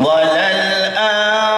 وللآخرة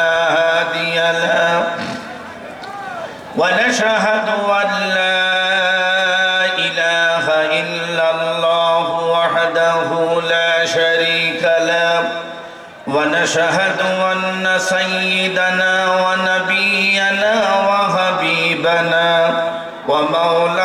ونشهد أن لا إله إلا الله وحده لا شريك له ونشهد أن سيدنا ونبينا وحبيبنا ومولانا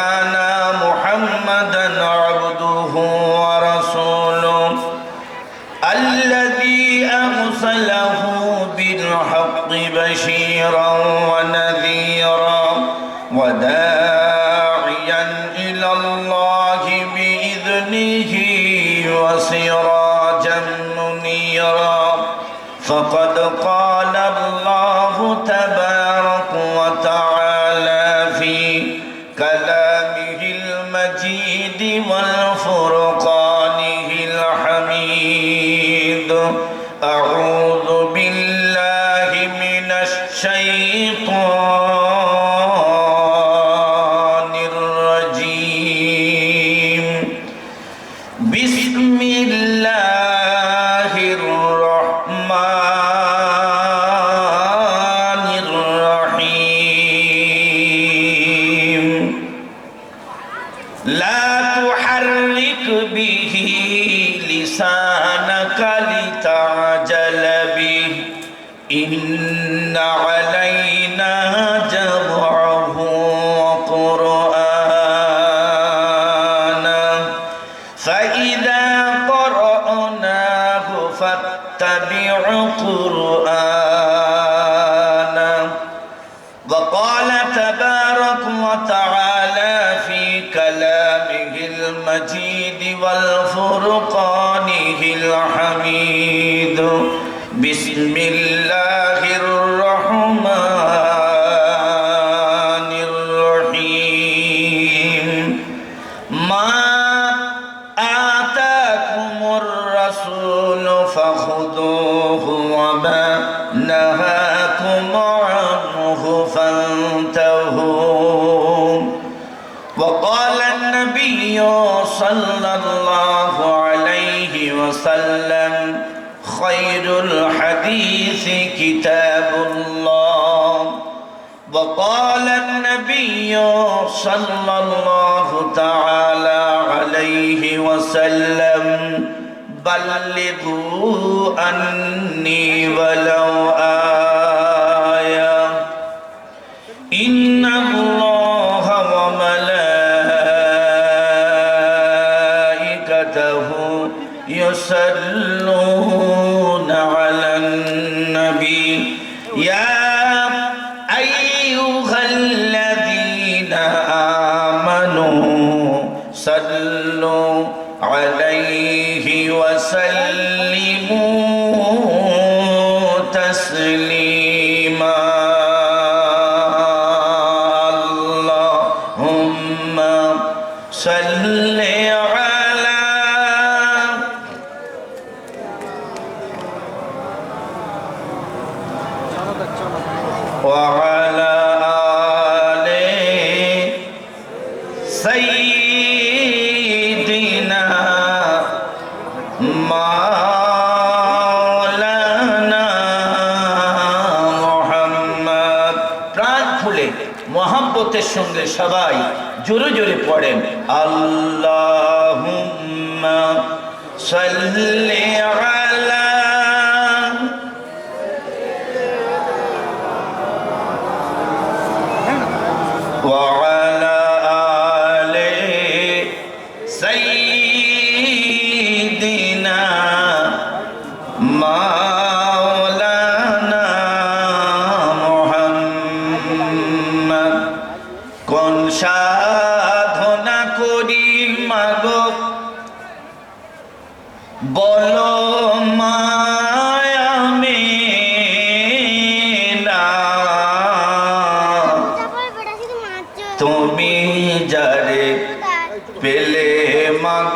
المجيد والفرقانه الحميد. بسم الله كتاب الله وقال النبي صلى الله تعالى عليه وسلم بلغوا عني ولو آية إن الله وملائكته يصلون মহাব্বতের সঙ্গে সবাই জোরে জোরে পড়েন। আল্লাহ সাল্লি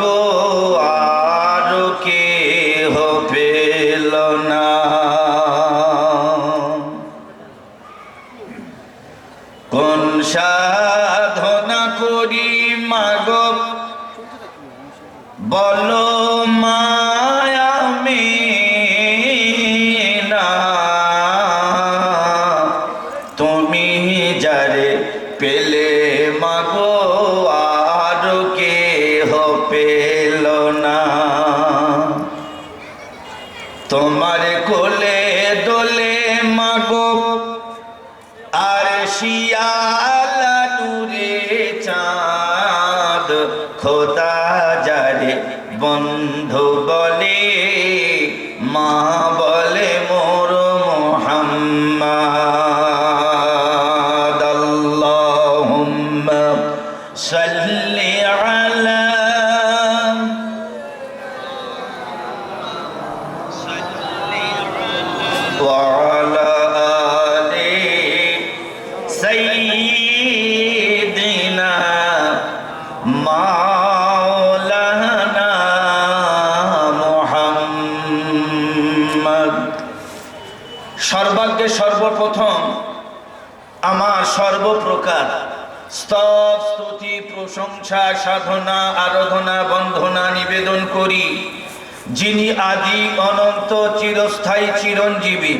go সাল্লি আলা وعلى آل سيدنا مولانا محمد সর্বাগ্যে সর্বপ্রথম আমার সর্বপ্রকার স্তব স্তুতি প্রশংসা, সাধনা, আরাধনা বন্ধনা নিবেদন করি। যিনি আদি, অনন্ত, চিরস্থায়ী, চিরঞ্জীবী,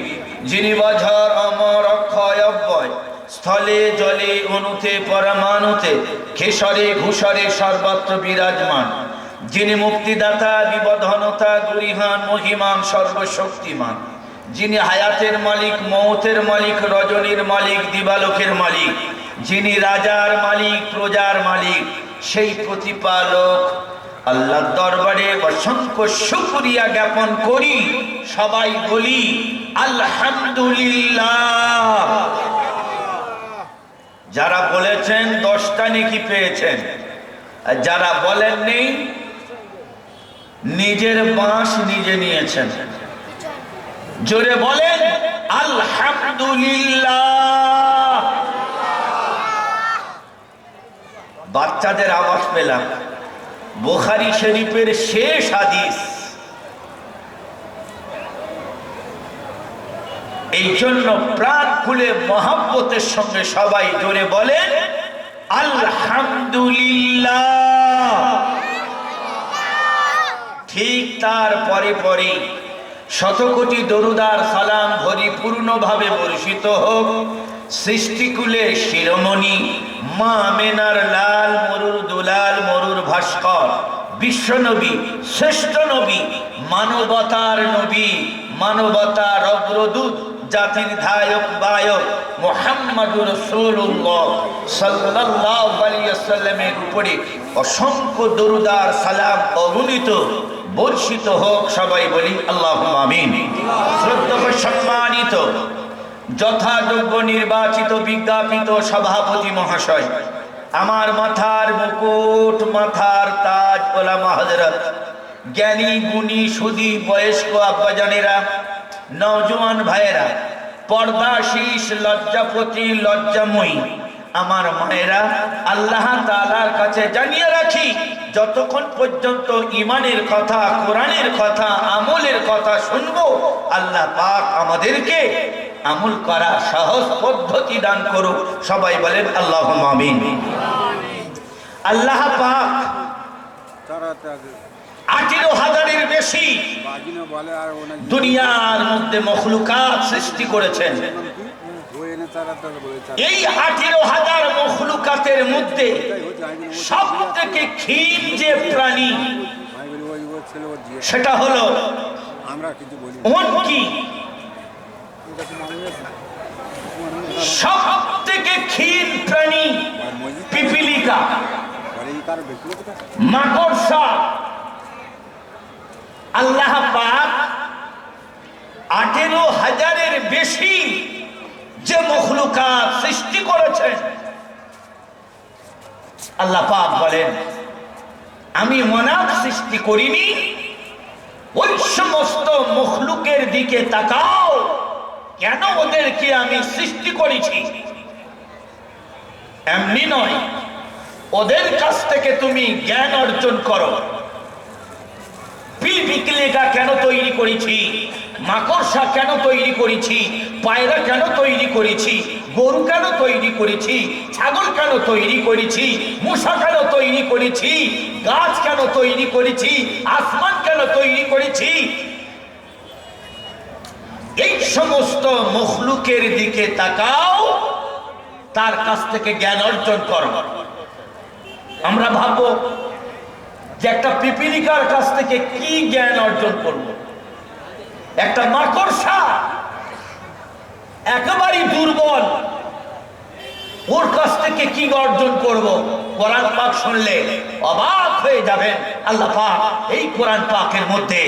যিনি বঝর, অমর, অক্ষয়, অব্যয়, স্থলে, জলে অনুতে পরমাণুতে, খেসরে, ঘুষরে সর্বত্র বিরাজমান। যিনি মুক্তিদাতা বিবধনতা দুরিহান মহিমান, সর্বশক্তিমান। যিনি হায়াতের মালিক, মৌতের মালিক, রজনীর মালিক, দিবালোকের মালিক। যিনি রাজার মালিক, প্রজার মালিক, সেই প্রতিপালক আল্লাহর দরবারে অসংখ্য শুকরিয়া জ্ঞাপন করি। সবাই বলি, আলহামদুলিল্লাহ। যারা বলেছেন, দশটা নেকি পেয়েছেন। যারা নেই নিজের বাঁশ নিজে নিয়েছেন। জোরে বলেন, আলহামদুলিল্লাহ। বাচ্চাদের আবাস পেলাম। বোখারি শরীফের শেষ হাদিস। এই জন্য প্রাণ খুলে মহাব্বতের সঙ্গে সবাই জোরে বলেন, আলহামদুলিল্লাহ। ঠিক তার পরে পরে শতকোটি দরুদার সালাম ভরিপূর্ণভাবে বর্ষিত হোক। সৃষ্টিকুলে শিরোমণি, মা মেনার লাল মরুর দুলাল মরুর ভাস্কর, বিশ্বনবী, শ্রেষ্ঠ নবী, মানবতার নবী মানবতার অগ্রদূত জাতির ধায়ক বায়ক, মোহাম্মদুর রসুল্লাহ উপরে অসংখ্য দরুদার সালাম অগণিত, বর্ষিত হোক সবাই বলি আল্লাহ আমিন। শ্রদ্ধা সম্মানিত যথাযোগ্য নির্বাচিত বিজ্ঞাপিত সভাপতি মহাশয়, আমার মাথার মুকুট, মাথার তাজ ওলামা হজরত জ্ঞানী, গুণী, সুদী, বয়স্ক আব্বাজানেরা, নওজোয়ান ভাইয়েরা, পর্দা শীষ, লজ্জাপতি, লজ্জাময়ী, আমার মায়েরা, আল্লাহ তাআলার কাছে জানিয়ে রাখি, যতক্ষণ পর্যন্ত ইমানের কথা, কোরআনের কথা, আমলের কথা শুনব, আল্লাহ পাক আমাদেরকে আমল করা সহজ পদ্ধতি দান করুক। সবাই বলেন আল্লাহ আমিন। আল্লাহ পাক আঠেরো হাজারের বেশি দুনিয়ার মধ্যে মখলুকাত সৃষ্টি করেছেন। এই আঠেরো হাজার মখলুকাতের মধ্যে সব থেকে ক্ষীণ যে প্রাণী সেটা হলো আমরা কিছু বলি না। ওন কি এটা তো মানুষের সব থেকে প্রাণী পিপিলিকা। মাকড়সা। আল্লাহ পাক আঠেরো হাজারের বেশি যে মখলুকাত সৃষ্টি করেছেন। আল্লাহ পাক বলেন, আমি মনাব সৃষ্টি করিনি। ওই সমস্ত মখলুকের দিকে তাকাও। কেন ওদেরকে আমি সৃষ্টি করেছি? এমনি নয়, ওদের কাছ থেকে তুমি জ্ঞান অর্জন করো। পিলপিকলেকা কেন তৈরি করেছি? মাকড়সা কেন তৈরি করেছি? পায়রা কেন তৈরি করেছি? গরু কেন তৈরি করেছি? ছাগল কেন তৈরি করেছি? মশা কেন তৈরি করেছি? গাছ কেন তৈরি করেছি? আসমান কেন তৈরি করেছি? এই সমস্ত মখলুকের দিকে তাকাও, তার কাছ থেকে জ্ঞান অর্জন করো। আমরা ভাববো যে একটা পিপিলিকার কাছ থেকে কি জ্ঞান অর্জন করব? একটা মাকড়সা, একেবারেই দুর্বল ওর কাছ থেকে কি অর্জন করব? কোরআন পাক শুনলে অবাক হয়ে যাবেন। আল্লাহ পাক এই কোরআন পাকের মধ্যে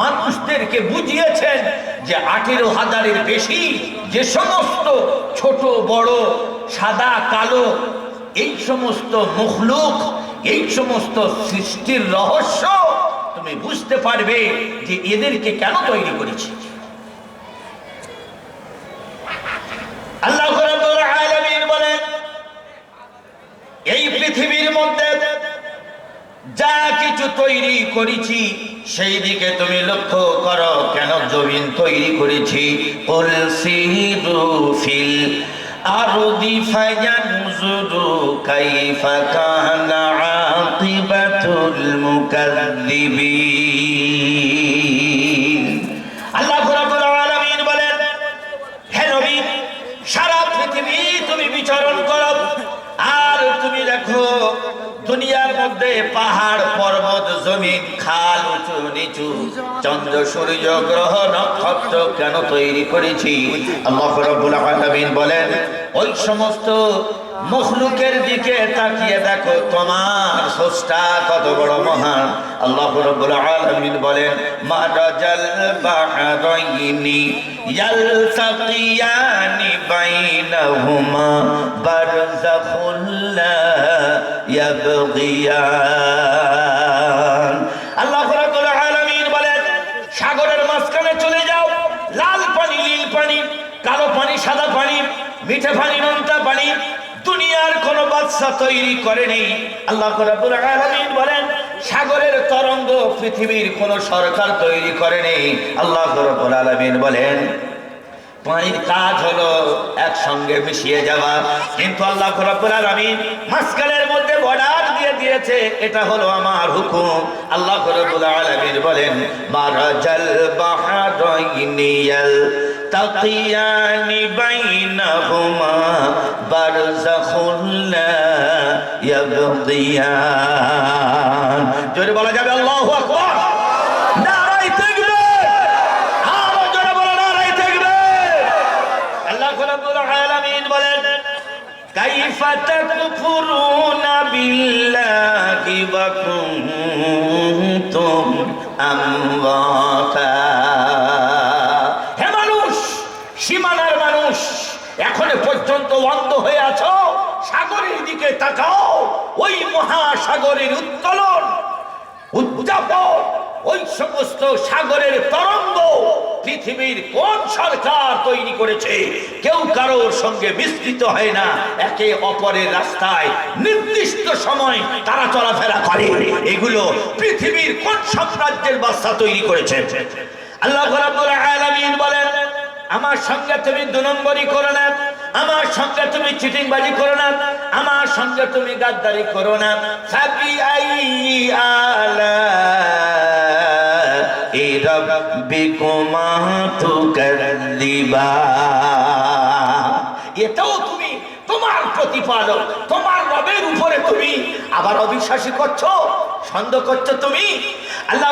মানুষদেরকে বুঝিয়েছেন যে আঠেরো হাজারের বেশি যে সমস্ত ছোট, বড়, সাদা, কালো, এই সমস্ত মুখলুক, এই সমস্ত সৃষ্টির রহস্য তুমি বুঝতে পারবে যে এদেরকে কেন তৈরি করেছি। আল্লাহ রাব্বুল আলামিন বলেন এই পৃথিবীর মধ্যে যা কিছু তৈরি করেছি সেই দিকে তুমি লক্ষ্য করো কেন জমিন তৈরি করেছি। কাইফা কানা আকিবাতুল মুকাদ্দিবিন। দুনিয়ার পাহাড় পর্বত জমিন, খাল উঁচু নিচু। চন্দ্র, সূর্য, গ্রহ, নক্ষত্র কেন তৈরি করেছি? আল্লাহ বলেন, ওই সমস্ত মখলুকের দিকে তাকিয়ে দেখো, তোমার স্রষ্টা কত বড় মহান। আল্লাহ রাব্বুল আলামিন বলেন মারাজাল বাহরাইনি ইয়ালতাকিয়ানি বাইনাহুমা বারযাখুল লা ইয়াবগিয়ান। আল্লাহ রাব্বুল আলামিন বলেন, সাগরের মাঝখানে চলে যাও, লাল পানি, নীল পানি, কালো পানি, সাদা পানি, মিঠে পানি, নোনতা পানি, দুনিয়ার কোন বাদশা তৈরি করেনি আল্লাহ রাব্বুল আলামিন বলেন, সাগরের তরঙ্গ পৃথিবীর কোন সরকার তৈরি করেনি আল্লাহ রাব্বুল আলামিন বলেন পানির কাজ হলো একসঙ্গে মিশিয়ে যাওয়া। কিন্তু আল্লাহ রাব্বুল আলামিন মাঝখানের মধ্যে বর্ডার দিয়ে দিয়েছে, এটা হলো আমার হুকুম। আল্লাহ রাব্বুল আলামিন বলেন, মারাজাল বাহরাইনি তাকিয়ানি বাইনাহুমা বারযাখুল লা ইয়াবগিয়ান। জোরে বলা যাবে, আল্লাহু আকবার। بالله وكنتم أمواتا হে মানুষ সীমানার মানুষ এখনো পর্যন্ত অন্ধ হয়ে আছো সাগরের দিকে তাকাও ওই মহাসাগরের উত্তোলন উদ্যাপন ওই সমস্ত সাগরের তরঙ্গ পৃথিবীর কোন সরকার তৈরি করেছে? কেউ কারোর সঙ্গে মিশ্রিত হয় না। একে অপরের রাস্তায় নির্দিষ্ট সময় তারা চলাফেরা করে। এগুলো পৃথিবীর কোন সাম্রাজ্যের বাচ্চা তৈরি করেছে? আল্লাহ আলামিন বলেন, আমার সঙ্গে তুমি দু নম্বরই করো না। আমার সঙ্গে তুমি চিটিংবাজি করো না। আমার সঙ্গে তুমি গাদ্দারি করো না। রাব্বিকুমা এটাও তুমি তোমার প্রতিপালক, তোমার রবের উপরে তুমি আবার অবিশ্বাসী করছ সন্দেহ করছ তুমি। আল্লাহ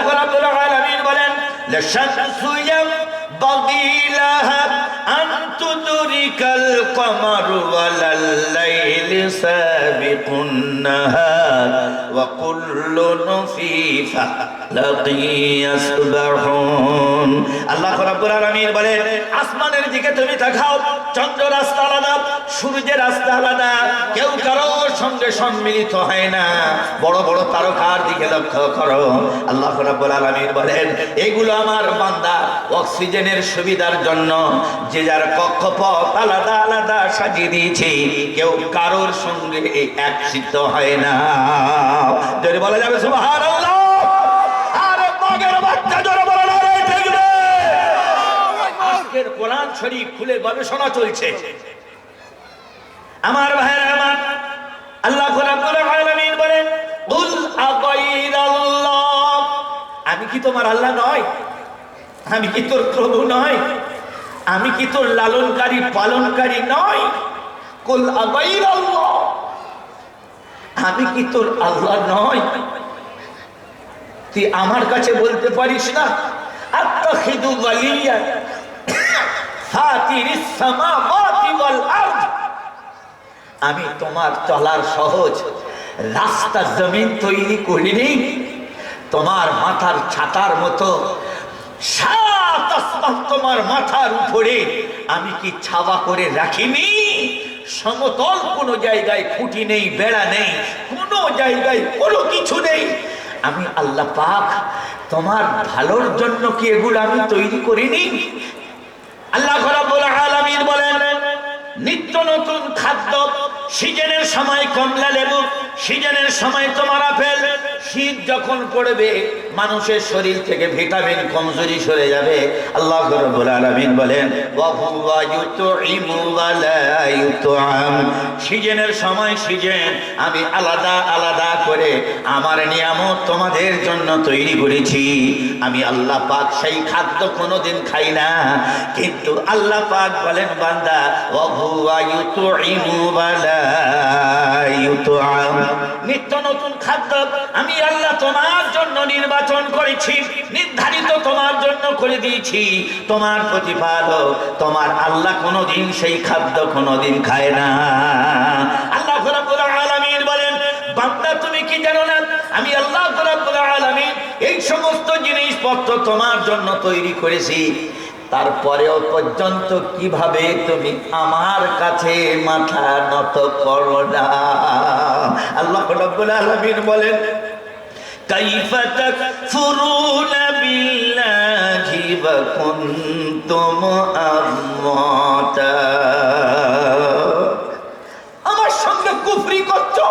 বলেন আসমানের দিকে তুমি তাকাও, চন্দ্র রাস্তা আলাদা, সূর্যের রাস্তা আলাদা, কেউ কারোর সঙ্গে সম্মিলিত হয় না। বড় বড় তারকার দিকে লক্ষ্য করো। আল্লাহ রাব্বুল আলামিন বলেন, এগুলো আমার বান্দা অক্সিজেনের সুবিধার জন্য যে যার কক্ষপথ আলাদা আলাদা সাজিয়ে দিয়েছি, কেউ কারোর সঙ্গে একসিত হয় না। যদি বলা যাবে খুলে গবেষণা চলছে। আমার বলেন আমি কি তোমার আল্লাহ নয়? আমি কি তোর প্রভু নয় আমি কি তোর লালনকারী, পালনকারী নয় আমি কি তোর আল্লাহ নয় তুই আমার কাছে বলতে পারিস না? আমি তোমার চলার সহজ রাস্তা জমিন তৈরি করিনি। তোমার মাথার ছাতার মতো তোমার মাথার উপরে। আমি কি ছাওয়া করে রাখিনি? সমতল কোনো জায়গায় খুঁটি নেই, বেড়া নেই, কোনো জায়গায় কোনো কিছু নেই। আমি আল্লাহ পাক তোমার ভালোর জন্য কি এগুলো আমি তৈরি করিনি? আল্লাহ বলেন, নিত্য নতুন খাদ্য সিজনের সময় কমলা লেবু, সিজনের সময় তোমার আপেল। শীত যখন পড়বে, মানুষের শরীর থেকে ভিটামিন, কমজোরি সরে যাবে। আল্লাহ বলেন সিজনের সময় সিজন, আমি আলাদা আলাদা করে আমার নিয়ামত তোমাদের জন্য তৈরি করেছি। আমি আল্লাহ পাক সেই খাদ্য কোনোদিন খাই না। কিন্তু আল্লাহ পাক বলেন, বান্দা ইউতইমু ওয়া লা ইউতআম নিত্য নতুন খাদ্য আমি আল্লাহ তোমার জন্য নির্বাচন করেছি, নির্ধারিত তোমার জন্য করে দিয়েছি। তোমার প্রতিপালক, তোমার আল্লাহ কোনোদিন সেই খাদ্য কোনোদিন খায় না। আল্লাহ আলামিন বলেন, বান্দা তুমি কি জানো না? আমি আল্লাহ আলামিন এই সমস্ত জিনিসপত্র তোমার জন্য তৈরি করেছি। তারপরেও পর্যন্ত কিভাবে তুমি আমার কাছে মাথা নত করো না আল্লাহ রাব্বুল আলামিন বলেন كيف تكفرون بالله وكنتم أمواتا আমার সঙ্গে কুফরি করছো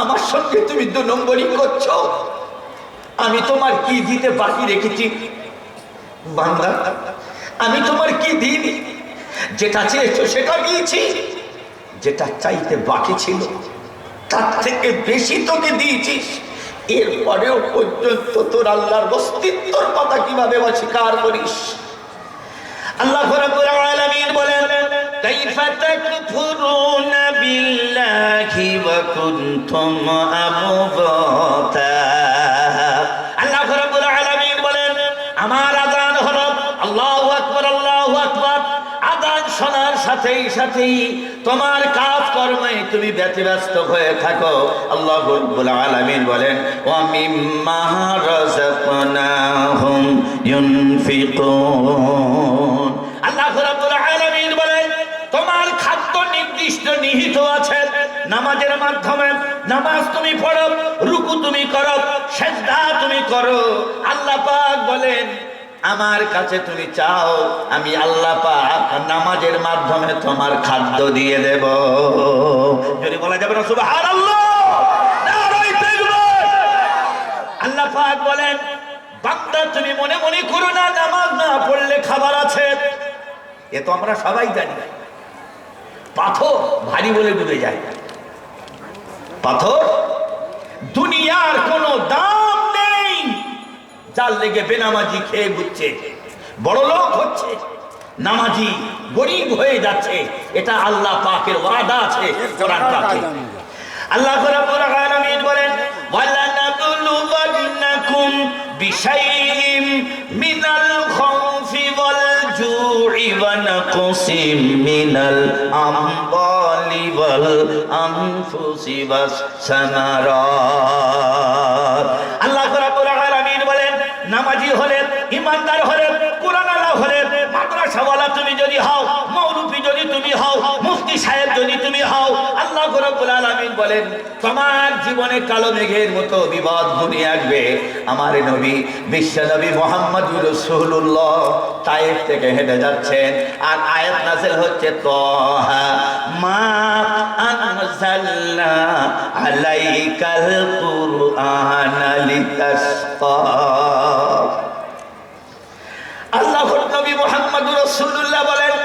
আমার সঙ্গে তুমি দু নম্বরই করছো আমি তোমার কি দিতে বাকি রেখেছি বাংলা আমি তোমার কি দিইনি যেটা চেয়েছো সেটা দিয়েছি। যেটা চাইতে বাকি ছিল, তার থেকে বেশি তোকে দিয়েছিস এরপরেও পর্যন্ত তোর আল্লাহর অস্তিত্বর কথা কীভাবে অস্বীকার করিস? আল্লাহ বলেন ওয়া কুনতুম সাথেই সাথেই তোমার কাজ কর্মে তুমি ব্যতিব্যস্ত হয়ে থাকো। আল্লাহ আলামিন বলেন তোমার খাদ্য নির্দিষ্ট নিহিত আছে। নামাজের মাধ্যমে নামাজ তুমি পড়ো, রুকু তুমি করো তুমি করো। আল্লাহ বলেন আমার কাছে তুমি চাও, আমি আল্লাহ পাক নামাজের মাধ্যমে তোমার খাদ্য দিয়ে দেব। যদি বলা যাবে না নারায়ে আল্লাহ পাক বলেন তুমি মনে মনে করো না, নামাজ না পড়লে খাবার আছে? এ তো আমরা সবাই জানি। পাথর ভারী বলে ডুবে যায়। পাথর দুনিয়ার কোনো দাম যার লেগে বেনামাজি খেয়ে ঘুরছে বড় লোক হচ্ছে নামাজি গরিব হয়ে যাচ্ছে। এটা আল্লাহ পাকের ওয়াদা আছে কোরআন পাকে। আল্লাহ রাব্বুল আলামিন বলেন ওয়ালানাবলুওয়ান্নাকুম বিশাইইম মিনাল খাউফি ওয়াল জু'i ওয়া নাকসিম মিনাল আমওয়ালি ওয়াল আনফুসি ওয়াস সামারাত আল্লাহ রাব্বুল আলামিন বলেন নামাজি হলেন ইমানদার হলেন কোরআন আল্লাহ হলেন মাদ্রাসাওয়ালা তুমি যদি হও মৌলভী যদি তুমি হও মুফতি সাহেব যদি তুমি হও আল্লাহ রাব্বুল আলামিন বলেন, তোমার জীবনে কালো মেঘের মতো বিপদ ঘনিয়ে আসবে। আমার নবী, বিশ্ব নবী মোহাম্মদুর রাসূলুল্লাহ তায়েফ থেকে হেঁটে যাচ্ছেন। আর আয়াত নাযিল হচ্ছে মা আলাইকাল কুরআনা লিতাসকা আল্লাহ নবী মোহাম্মদ রসুল্লাহ বলেন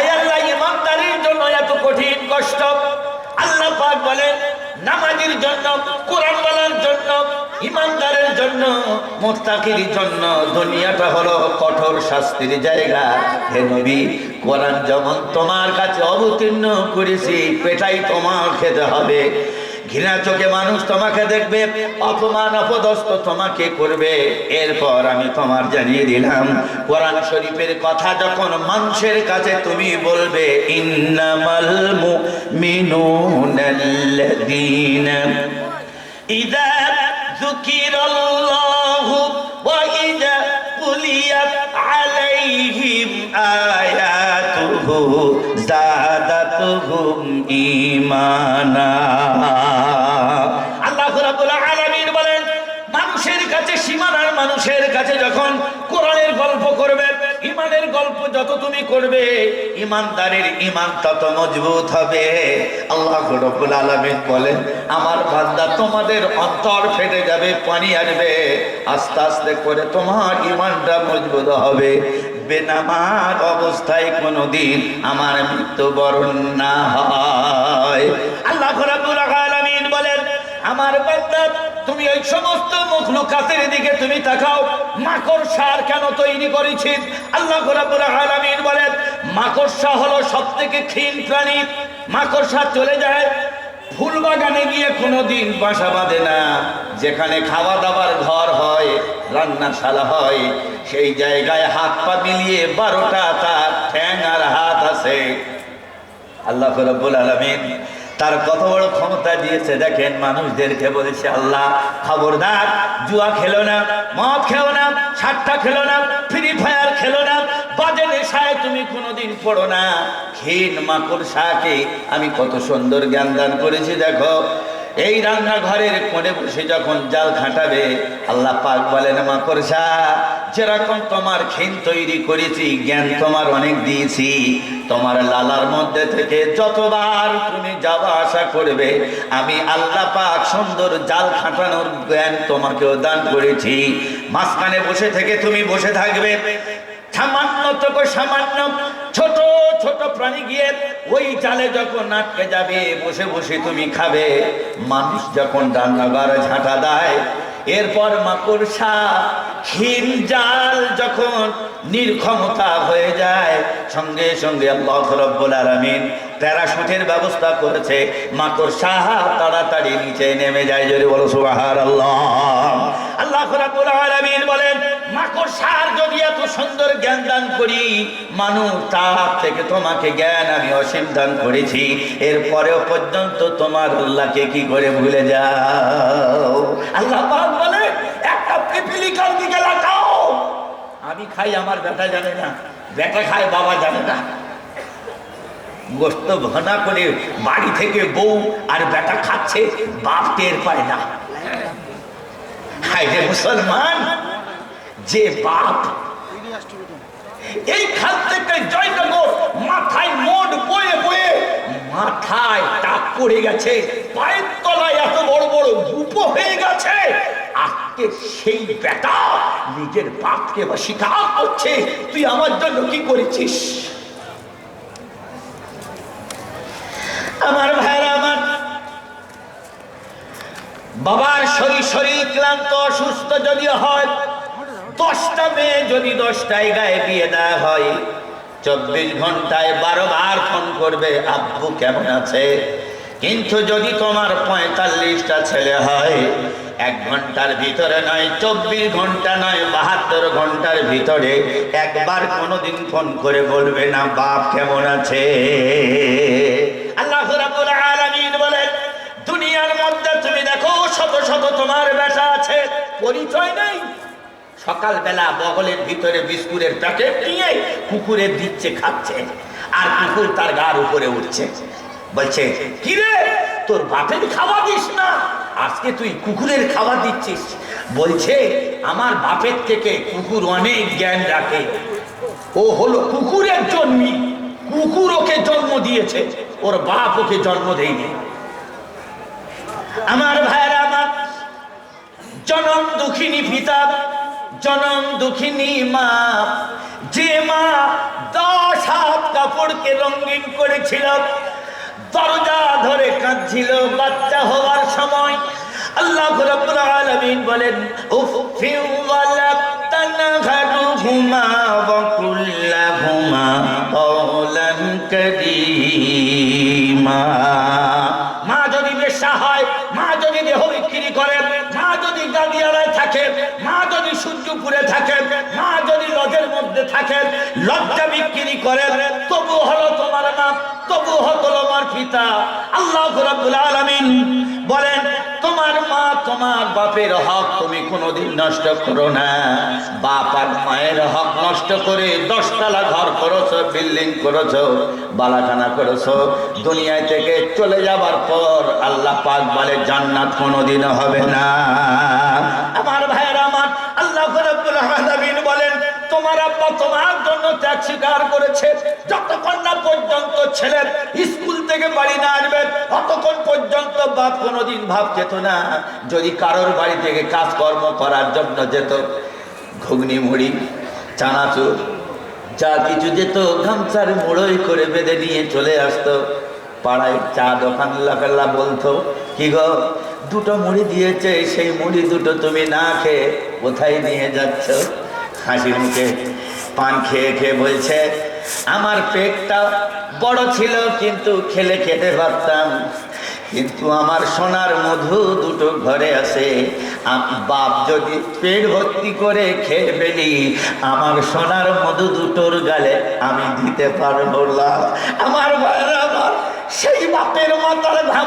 আয়াল্লাহ ইমানদারির জন্য এত কঠিন কষ্ট। আল্লাহ পাক বলেন, নামাজের জন্য, কোরআন বলার জন্য, ইমানদারের জন্য, মোত্তাকির জন্য দুনিয়াটা হলো কঠোর শাস্তির জায়গা। হে নবী, কোরআন যেমন তোমার কাছে অবতীর্ণ করেছি পেটাই তোমার খেতে হবে। ঘৃণা চোখে মানুষ তোমাকে দেখবে, অপমান, অপদস্থ তোমাকে করবে। এরপর আমি তোমার জানিয়ে দিলাম, কোরআন শরীফের কথা যখন মানুষের কাছে তুমি বলবে, ইন্নামাল ইযা যুকিরাল্লাহু ওয়া ইযা তুলিয়াত আলাইহিম আয়াতুহু জাদাতুহুম ঈমানা আল্লাহ রাব্বুল আলামিন বলেন, মানুষের কাছে সীমানার মানুষের কাছে যখন কোরআনের গল্প করবে ইমানের গল্প যত তুমি করবে ইমানদারের ইমান তত মজবুত হবে। আল্লাহ রব্বুল আলামিন বলেন, আমার বান্দা তোমাদের অন্তর ফেটে যাবে, পানি আসবে, আস্তে আস্তে করে তোমার ইমানটা মজবুত হবে। বেনামার অবস্থায় কোনোদিন আমার মৃত্যুবরণ না হয়। আল্লাহ রাব্বুল আলামিন বলেন, আমার বান্দা, তুমি ওই সমস্ত মখলুকাতের দিকে তুমি তাকাও। মাকড়সার কেন তৈরি করেছি? আল্লাহ রাব্বুল আলামিন বলেন মাকড়সা হলো সবথেকে ক্ষীণ প্রাণী। মাকড়সা চলে যায় ফুল বাগানে গিয়ে কোনোদিন বাসা বাঁধে না। যেখানে খাওয়া দাওয়ার ঘর হয় রান্নাশালা হয়, সেই জায়গায় হাত পা মিলিয়ে বারোটা তার ঠ্যাং আর হাত আছে। আল্লাহ রব্বুল আলমিন তার কত বড় ক্ষমতা দিয়েছে। দেখেন মানুষদেরকে বলেছে, আল্লাহ, খবরদার, জুয়া খেলো না, মদ খেলো না সাতটা খেলো না ফ্রি ফায়ার খেলো না, বাজে নেশায় তুমি কোনোদিন পড়ো না। ক্ষীণ মাকড় শাহকে আমি কত সুন্দর জ্ঞান দান করেছি, দেখো। এই রান্নাঘরের কোণে বসে যখন জাল খাটাবে, আল্লাহ পাক বলেন মাকড়সা যেরকম তোমার ক্ষীণ তৈরি করেছি, জ্ঞান তোমার অনেক দিয়েছি, তোমার লালার মধ্যে থেকে যতবার তুমি যাওয়া আশা করবে, আমি আল্লাহ পাক সুন্দর জাল খাটানোর জ্ঞান তোমাকেও দান করেছি। মাঝখানে বসে থেকে তুমি বসে থাকবে। সামান্য তো সামান্য ছোট ছোট প্রাণী গিয়ে ওই চালে যখন আটকে যাবে, বসে বসে তুমি খাবে। মানুষ যখন রান্নাঘর ঝাঁটা দেয়, এরপর মাকড়সা ক্ষীর জাল যখন নির্ক্ষমতা হয়ে যায়, সঙ্গে সঙ্গে আল্লাহ রব্বুল আলামিন প্যারাশুটের ব্যবস্থা করেছে। মাকড়সা তাড়াতাড়ি নিচে নেমে যায় যদি বলো সুবাহার আল্লাহ আল্লাহ রাব্বুল বলেন মাকড়সার যদি এত সুন্দর জ্ঞান দান করি, মানুষ তার থেকে তোমাকে জ্ঞান আমি অসীম দান করেছি। এরপরেও পর্যন্ত তোমার আল্লাহকে কি করে ভুলে যাও? আল্লাহ বলে, একটা পিপিলিকার দিকে লাগাও আমি খাই, আমার বেটা জানে না। বেটা খায়, বাবা জানে না। গোস্ত ঘনা করে বাড়ি থেকে বউ আর বেটা খাচ্ছে, বাপ টের পায় না। হায় রে মুসলমান! যে বাপ এই খাল থেকে জয়নগর মাথায় মোট বয়ে বয়ে মাথায় টাক পড়ে গেছে, পায়ের তলায় এত বড় বড় গুপ হয়ে গেছে, আজকে সেই বেটা নিজের বাপকে বা স্বীকার করছে। তুই আমার জন্য কি করেছিস? আমার ভাইরা আমার বাবার শরীর শরীর ক্লান্ত, অসুস্থ যদি হয় দশটা মেয়ে যদি দশটায় গায়ে বিয়ে দেওয়া হয়, চব্বিশ ঘন্টায় বারো বার ফোন করবে, আব্বু কেমন আছে? কিন্তু যদি তোমার পঁয়তাল্লিশটা ছেলে হয়, এক ঘণ্টার ভিতরে নয়, চব্বিশ ঘণ্টা নয়, বাহাত্তর ঘণ্টার ভিতরে একবার কোনোদিন ফোন করে বলবে না, বাপ কেমন আছে? আল্লাহ দুনিয়ার মধ্যে তুমি দেখো শত শত তোমার বেটা আছে, পরিচয় নেই? সকালবেলা বগলের ভিতরে বিস্কুটের প্যাকেট নিয়ে কুকুরে দিচ্ছে, খাচ্ছে আর কুকুর তার গার উপরে উঠছে। বলছে, কিরে, তোর বাপের খাওয়া দিস না? আজকে তুই কুকুরের খাওয়া দিচ্ছিস। বলছে, আমার বাপের থেকে কুকুর অনেক জ্ঞান রাখে। ও হলো কুকুরের জন্মি। কুকুর ওকে জন্ম দিয়েছে। ওর বাপ ওকে জন্ম দেয়নি। আমার ভাইয়েরা, আমার জনম দুঃখিনী পিতা জনম দুঃখিনী মা, যে মা দশ হাত কাপড়কে রঙিন করেছিল, দরজা ধরে কাঁদছিল বাচ্চা হওয়ার সময়। আল্লাহ আলামিন বলেন উফিউ সূর্যপুরে থাকে মা যদি লজের মধ্যে থাকে লজ্জা বিক্রি করে তবু হলো তোমার মা তবু হলো তোমার পিতা। আল্লাহ রাব্বুল আলামিন বলেন, তোমার মা তোমার বাপের হক তুমি কোনোদিন নষ্ট করো না। বাপ আর মায়ের হক নষ্ট করে দশতলা ঘর করেছ, বিল্ডিং করেছ, বালাখানা করেছ। দুনিয়ায় থেকে চলে যাবার পর আল্লাহ পাক বলে, জান্নাত কোনোদিন হবে না। আমার আমার আল্লাহ রাব্বুল আলামিন বলেন, তোমার আব্বা তোমার জন্য ত্যাগ স্বীকার করেছে। যতক্ষণ না পর্যন্ত স্কুল থেকে বাড়ি না আসবে, ততক্ষণ পর্যন্ত বাপ কোনোদিন ভাব যেত না, যদি কারোর বাড়ি থেকে কাজকর্ম করার জন্য যেত ঘুগনি মুড়ি চানাচুর, যা কিছু যেত, গামছার মুড়োই করে বেঁধে নিয়ে চলে আসতো। পাড়ায় চা দোকান লাগাল্লা বলতো, কি গো দুটো মুড়ি দিয়েছে, সেই মুড়ি দুটো তুমি না খেয়ে কোথায় নিয়ে যাচ্ছ? হাসি মুখে পান খেয়ে খেয়ে বলছে, আমার পেটটা বড় ছিল, কিন্তু খেলে খেতে পারতাম। কিন্তু আমার সোনার মধু দুটো ঘরে আছে। বাপ যদি পেট ভর্তি করে খেয়ে ফেলি, আমার সোনার মধু দুটোর গালে আমি দিতে পারব না। আমার সেই বাপের মাথার ঘাম